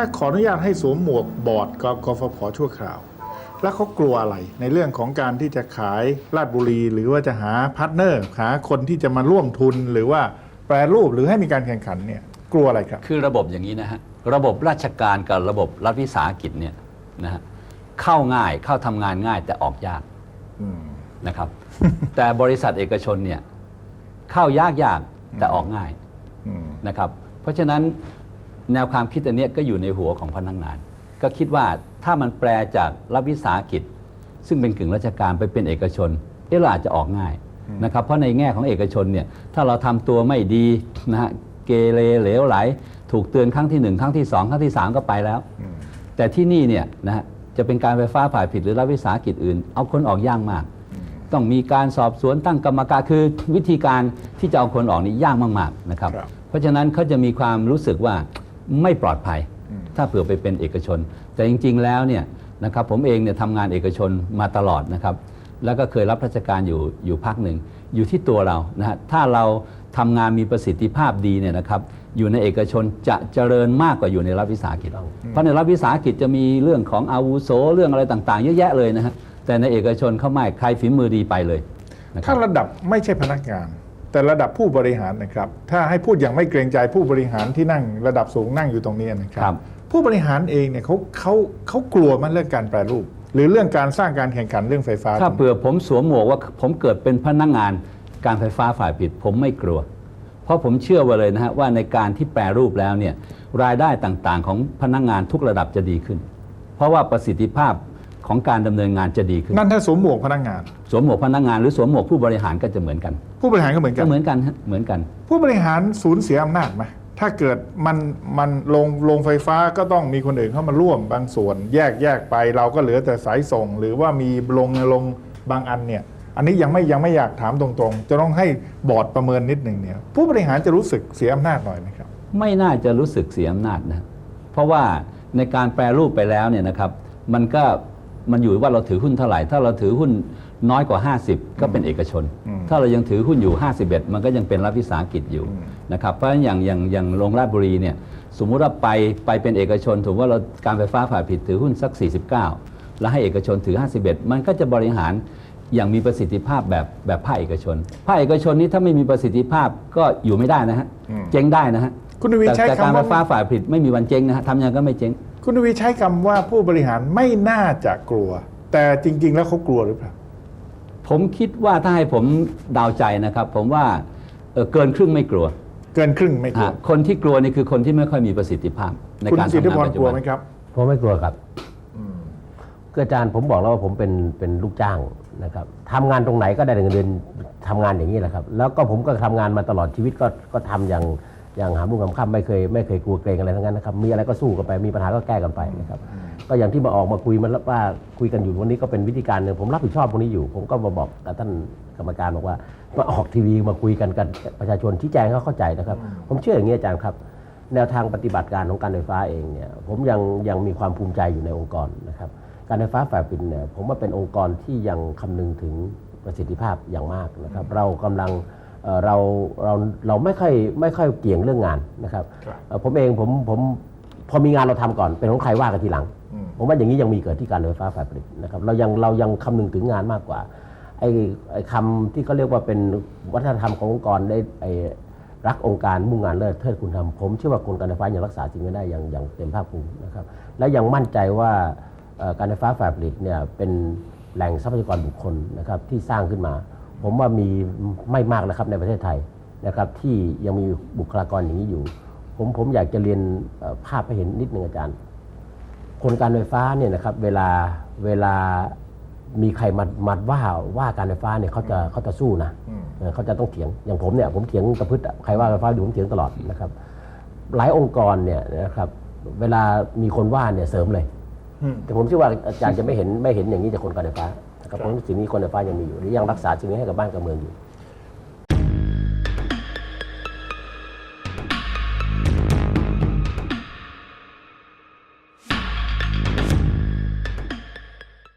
ถ้าขออนุญาตให้สวมหมวกบอร์ดกกฟผชั่วคราว แล้วเขากลัวอะไรในเรื่องของการที่จะขายลาดบุรี หรือว่าจะหาพาร์ทเนอร์ หาคนที่จะมาร่วมทุนหรือว่าแปรรูปหรือให้มีการแข่งขันเนี่ยกลัวอะไรครับ คือระบบอย่างนี้นะฮะระบบราชการกับระบบรัฐวิสาหกิจเนี่ยนะฮะเข้าง่ายเข้าทำงานง่ายแต่ออกยากอืมนะครับ แต่บริษัทเอกชนเนี่ยเข้ายากยากแต่ออกง่ายอืมนะครับ เพราะฉะนั้น แนวความคิดอันเนี้ยก็อยู่ในหัวของพนักงาน ก็คิดว่าถ้ามันแปลจากรัฐวิสาหกิจ ซึ่งเป็นกึ่งราชการไปเป็นเอกชนเอ๊ะเราอาจจะออกง่ายนะครับเพราะในแง่ของเอกชนเนี่ยถ้าเราทำตัวไม่ดีนะฮะเกเรเหลวไหล ถูกเตือนครั้งที่หนึ่งครั้งที่สองครั้งที่สามก็ไปแล้วอืมแต่ที่นี่เนี่ยนะฮะจะเป็นการไฟฟ้าฝ่ายผิดหรือรัฐวิสาหกิจอื่น เอาคนออกยากมาก ต้องมีการสอบสวนตั้งกรรมการคือวิธีการที่จะเอาคนออกนี่ยากมากๆนะครับครับเพราะฉะนั้นเขาจะมีความรู้สึกว่า ไม่ปลอดภัยอืมถ้าเผื่อไปเป็นเอกชน แต่จริง ๆ แล้วเนี่ยนะครับผมเองเนี่ยทำงานเอกชนมาตลอดนะครับ แล้วก็เคยรับราชการอยู่อยู่พักหนึ่ง อยู่ที่ตัวเรานะฮะถ้าเราทำงานมีประสิทธิภาพดีเนี่ยนะครับอยู่ในเอกชนจะเจริญมากกว่าอยู่ในรัฐวิสาหกิจ เพราะในรัฐวิสาหกิจจะมีเรื่องของอาวุโสเรื่องอะไรต่างๆ เยอะแยะเลยนะฮะแต่ในเอกชนเขาไม่ใครฝีมือดีไปเลยนะคถ้ารับระดับไม่ใช่พนักงาน แต่ระดับผู้บริหารนะครับ ถ้าให้พูดอย่างไม่เกรงใจผู้บริหารที่นั่งระดับสูงนั่งอยู่ตรงนี้นะคครัรับ ผู้บริหารเองเนี่ยเขาเขาเขากลัวมันเรื่องการแปรรูป หรือเรื่องการสร้างการแข่งขันเรื่องไฟฟ้า ถ้าเผื่อผมสวมหมวกว่าผมเกิดเป็นพนักงานการไฟฟ้าฝ่ายผิด ผมไม่กลัว เพราะผมเชื่อว่าเลยนะฮะว่าในการที่แปรรูปแล้วเนี่ยรายได้ต่างๆ ของพนักงานทุกระดับจะดีขึ้น เพราะว่าประสิทธิภาพ ของการดำเนินงานจะดีขึ้นนั่นถ้าสวมหมวกพนักงาน สวมหมวกพนักงานหรือสวมหมวกผู้บริหารก็จะเหมือนกัน ผู้บริหารก็เหมือนกัก็นเหมือนกันฮะเหมือนกัน ผู้บริหารสูญเสียอำนาจไหมถ้าเกิดมันมันลงลงไฟฟ้าก็ต้องมีคนอื่นเข้ามาร่วมบางส่วน แยกแยกไปเราก็เหลือแต่สายส่ง หรือว่ามีลงลงบางอันเนี่ยอันนี้ยังไม่ยังไม่อยากถามตรงๆ จะต้องให้บอร์ดประเมินนิดหนึ่งเนี่ยผู้บริหารจะรู้สึกเสียอำนาจหน่อยไหมครับ ไม่น่าจะรู้สึกเสียอำนาจนะเพราะว่าในการแปรรูปไปแล้วเนี่ยนะครับ มันก็ มันอยู่ว่าเราถือหุ้นเท่าไหร่ ถ้าเราถือหุ้นน้อยกว่า 50 ก็เป็นเอกชนอืมถ้าเรายังถือหุ้นอยู่ 51 มันก็ยังเป็นรัฐวิสาหกิจอยู่อืมนะครับเพราะฉะนั้นอย่างอย่างอย่างโรงราชบุรีเนี่ยสมมุติว่าไปไปเป็นเอกชนถือว่าเราการไฟฟ้าฝ่ายผิดถือหุ้นสัก 49 แล้วให้เอกชนถือ 51 มันก็จะบริหารอย่างมีประสิทธิภาพแบบแบบภาคเอกชน ภาคเอกชนนี้ถ้าไม่มีประสิทธิภาพก็อยู่ไม่ได้นะฮะอืมเจ๊งได้นะฮะคุณทวีแต่ใช้แต่การคำไฟว่าฟ้าฝ่ายผลิตไม่มีวันเจ๊งนะฮะทำยังไงก็ไม่เจ๊ง คุณทวีใช้คำว่าผู้บริหารไม่น่าจะกลัว แต่จริง ๆ แล้วเขากลัวหรือเปล่าผมคิดว่าถ้าให้ผมเดาวใจนะครับ ผมว่าเอ่อเกินครึ่งไม่กลัว เกินครึ่งไม่กลัวฮะคนที่กลัวนี่คือคนที่ไม่ค่อยมีประสิทธิภาพ ในคุณการสิททำธิงานพรปัจกจุลัวบันไหมครับผมไม่กลัวครับอืมก็อาจารย์ผมบอกแล้วว่าผมเป็นเป็นลูกจ้างนะครับทำงานตรงไหนก็ได้เงินเดือนทำงานอย่างนี้แหละครับ แล้วก็ผมก็ทำงานมาตลอดชีวิตก็ก็ทำอย่าง อย่างหามรุ่งหามค่ำไม่เคยไม่เคยกลัวเกรงอะไรทั้งนั้นนะครับมีอะไรก็สู้กันไปมีปัญหาก็แก้กันไปนะครับก็อย่างที่มาออกมาคุยมันว่าคุยกันอยู่วันนี้ก็เป็นวิธีการหนึ่งผมรับผิดชอบตรงนี้อยู่ ผมก็มาบอกกับท่านกรรมการบอกว่ามาออกทีวีมาคุยกันกันประชาชนชี้แจงให้เขาเข้าใจนะครับ ผมเชื่ออย่างนี้อาจารย์ครับ แนวทางปฏิบัติการของการไฟฟ้าเองเนี่ยผมยังยังมีความภูมิใจอยู่ในองค์กรนะครับการไฟฟ้าฝ่ายผลิตเนี่ยผมว่าเป็นองค์กรที่ยังคำนึงถึงประสิทธิภาพอย่างมากนะครับ เรากำลัง เอ่อเราเราเราไม่ค่อยไม่ค่อยเกี่ยงเรื่องงานนะครับครับเอ่อผมเองผมผมพอมีงานเราทำก่อนเป็นของใครว่ากันทีหลังอืมผมว่าอย่างนี้ยังมีเกิดที่การไฟฟ้าฝ่ายผลิตนะครับเรายังเรายังคำนึงถึงงานมากกว่าไอ้ไอ้คำที่เขาเรียกว่าเป็นวัฒนธรรมขององค์กรได้ไอ้รักองค์การมุ่งงานเลิศเทิดคุณธรรมผมเชื่อว่าคนการไฟฟ้ายังรักษาสิ่งนี้ได้อย่างอย่างเต็มภาคภูมินะครับและยังมั่นใจว่าเอ่อการไฟฟ้าฝ่ายผลิตเนี่ยเป็นแหล่งทรัพยากรบุคคลนะครับที่สร้างขึ้นมา ผมว่ามีไม่มากนะครับในประเทศไทยนะครับที่ยังมีบุคลากรอย่างนี้อยู่ ผมผมอยากจะเรียนเอ่อภาพให้เห็นนิดหนึ่งอาจารย์ คนการไฟฟ้าเนี่ยนะครับเวลาเวลามีใครมามาว่าว่าการไฟฟ้าเนี่ยเขาจะเขาจะสู้นะอืมเออเขาจะต้องเถียงอย่างผมเนี่ยผมเถียงตะพืชอะใครว่าการไฟฟ้าอยู่ผมเถียงตลอดนะครับ หลายองค์กรเนี่ยนะครับเวลามีคนว่าเนี่ยเสริมเลยอืมแต่ผมเชื่อว่าอาจารย์จะไม่เห็นไม่เห็นอย่างนี้จากคนการไฟฟ้า นะครับครับผมว่าสิ่งนี้คนในฟ้ายังมีอยู่หรือยังรักษาสิ่งนี้ให้กับบ้านกับเมืองอยู่